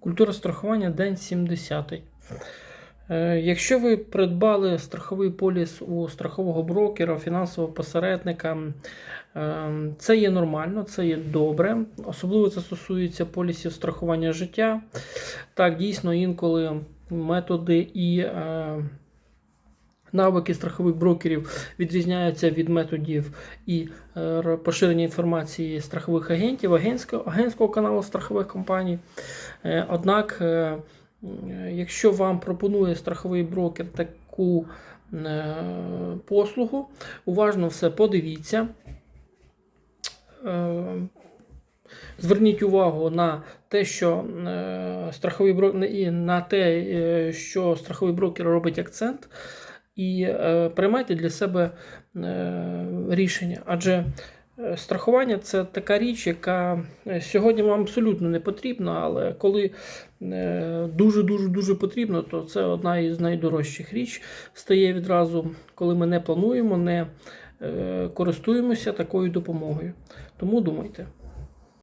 Культура страхування день 70. Е, Якщо ви придбали страховий поліс у страхового брокера, фінансового посередника, е, це є нормально, це є добре. Особливо це стосується полісів страхування життя. Так, дійсно, інколи методи і е, навики страхових брокерів відрізняються від методів і е, поширення інформації страхових агентів, агентського, агентського каналу страхових компаній. Е, Однак, е, якщо вам пропонує страховий брокер таку послугу, уважно все подивіться. Зверніть увагу на те, що страховий брокер на те, що страховий брокер робить акцент, і е, приймайте для себе е, рішення. Адже е, страхування це така річ, яка сьогодні вам абсолютно не потрібна, але коли е, дуже потрібно, то це одна із найдорожчих річ стає відразу, коли ми не плануємо, не користуємося такою допомогою. Тому думайте.